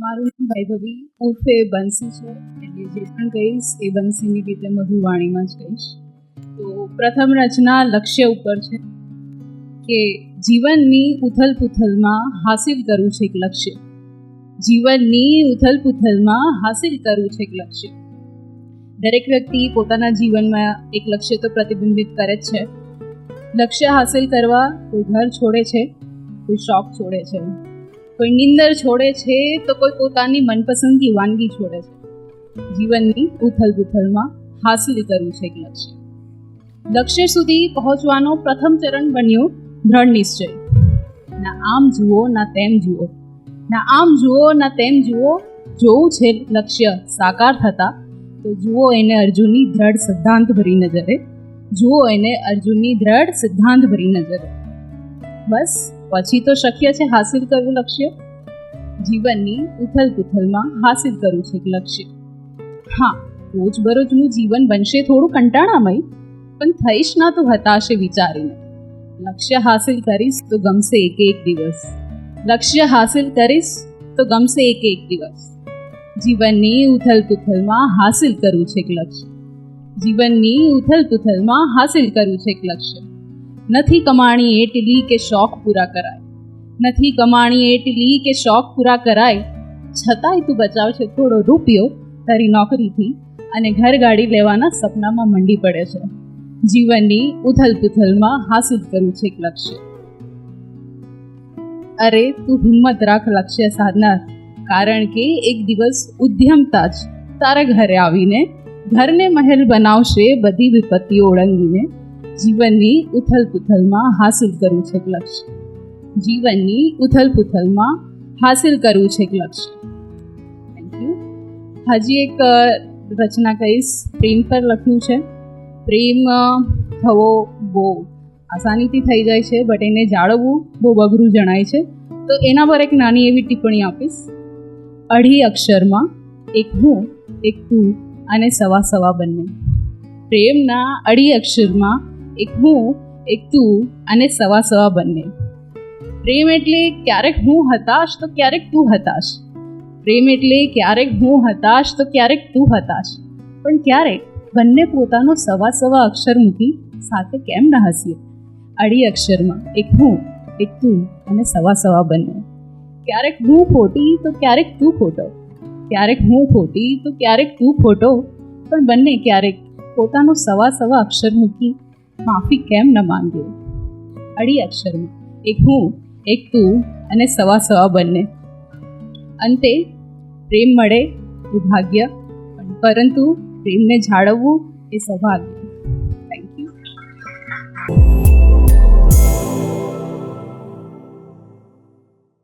મારું નામ વૈભવી ઉર્ફે બંસી છે, એટલે જે પણ કહીશ એ બંસીની રીતે મધુવાણીમાં જ કહીશ. તો પ્રથમ રચના લક્ષ્ય ઉપર છે કે જીવનની ઉથલ પુથલમાં હાસિલ કરવું છે એક લક્ષ્ય. જીવનની ઉથલ પુથલમાં હાસિલ કરવું છે એક લક્ષ્ય. દરેક વ્યક્તિ પોતાના જીવનમાં એક લક્ષ્ય તો પ્રતિબિંબિત કરે જ છે. લક્ષ્ય હાસિલ કરવા કોઈ ઘર છોડે છે, કોઈ શોખ છોડે છે. કોઈ નિંદર છોડે છે તો કોઈ પોતાની મનપસંદની વાનગી છોડે છે. જીવનની ઉથલ પુથલમાં હાસિલ કરવું છે એક લક્ષ્ય. લક્ષ્ય સુધી પહોંચવાનો પ્રથમ ચરણ બન્યો દ્રઢ નિશ્ચય ના આમ જુઓ, ના તેમ જુઓ. ના આમ જુઓ, ના તેમ જુઓ, જોવું છે લક્ષ્ય સાકાર થતા, તો જુઓ એને અર્જુનની દ્રઢ સિદ્ધાંત ભરી નજરે. જુઓ એને અર્જુનની દ્રઢ સિદ્ધાંત ભરી નજરે. બસ પછી તો શક્ય છે હાસિલ કરવું લક્ષ્ય? જીવનની ઉથલ પુથલમાં હાસિલ કરવું છે એક લક્ષ્ય. હા, રોજબરોજનું જીવન બનશે થોડું કંટાળામય, પણ થઈશ ના તો હતાશે વિચારીને. લક્ષ્ય હાસિલ કરીશ તો ગમશે એક એક દિવસ. લક્ષ્ય હાસિલ કરીશ તો ગમશે એક એક દિવસ. જીવનની ઉથલ પુથલમાં હાસિલ કરવું છે એક લક્ષ્ય. જીવનની ઉથલ પુથલમાં હાસિલ કરવું છે એક લક્ષ્ય. નથી કમાણી એટલી કે શોખ પૂરા કરાય. નથી કમાણી એટલી કે શોખ પૂરા કરાય. છતાંય તું બચાવશે થોડો રૂપિયો તારી નોકરીથી અને ઘર ગાડી લેવાના સપનામાં મંડી પડે છે. જીવનની ઉથલપુથલમાં હાસિલ કરવું છે એક લક્ષ્ય. અરે, તું હિંમત રાખ લક્ષ્ય સાધનાર. કારણ કે એક દિવસ ઉદ્યમતા જ તારા ઘરે આવીને ઘરને મહેલ બનાવશે બધી વિપત્તિઓ ઓળંગીને. જીવનની ઉથલ પુથલમાં હાસિલ કરવું છે એક લક્ષ્ય. જીવનની ઉથલ પુથલમાં હાસિલ કરવું છે એક લક્ષ્ય. થેન્ક યુ હજી એક રચના કહીશ. પ્રેમ પર લખ્યું છે. પ્રેમ થવો બહુ આસાનીથી થઈ જાય છે બટ એને જાળવવું બહુ અઘરું જણાય છે. તો એના પર એક નાની એવી ટિપ્પણી આપીશ. અઢી અક્ષરમાં એક હું, એક તું અને સવા સવા બંને. પ્રેમના અઢી અક્ષરમાં એક હું, એક તું અને સવા સવા બંને. પ્રેમ એટલે ક્યારેક હું હતાશ તો ક્યારેક તું હતાશ. પ્રેમ એટલે ક્યારેક હું હતાશ તો ક્યારેક તું હતાશ. પણ ક્યારેક બંને પોતાનો સવા સવા અક્ષર મૂકી સાથે કેમ ન હસીએ? અડી અક્ષરમાં એક હું, એક તું અને સવા સવા બંને. ક્યારેક હું ખોટી તો ક્યારેક તું ખોટો. ક્યારેક હું ખોટી તો ક્યારેક તું ખોટો. પણ બંને ક્યારેક પોતાનો સવા સવા અક્ષર મૂકી માફી કેમ ન માંગે? અડી અક્ષરમાં. એક હું, એક તું અને સવા સવા બંને. અંતે પ્રેમ મળે, એ ભાગ્ય. પરંતુ પ્રેમને જાળવવું એ સૌભાગ્ય.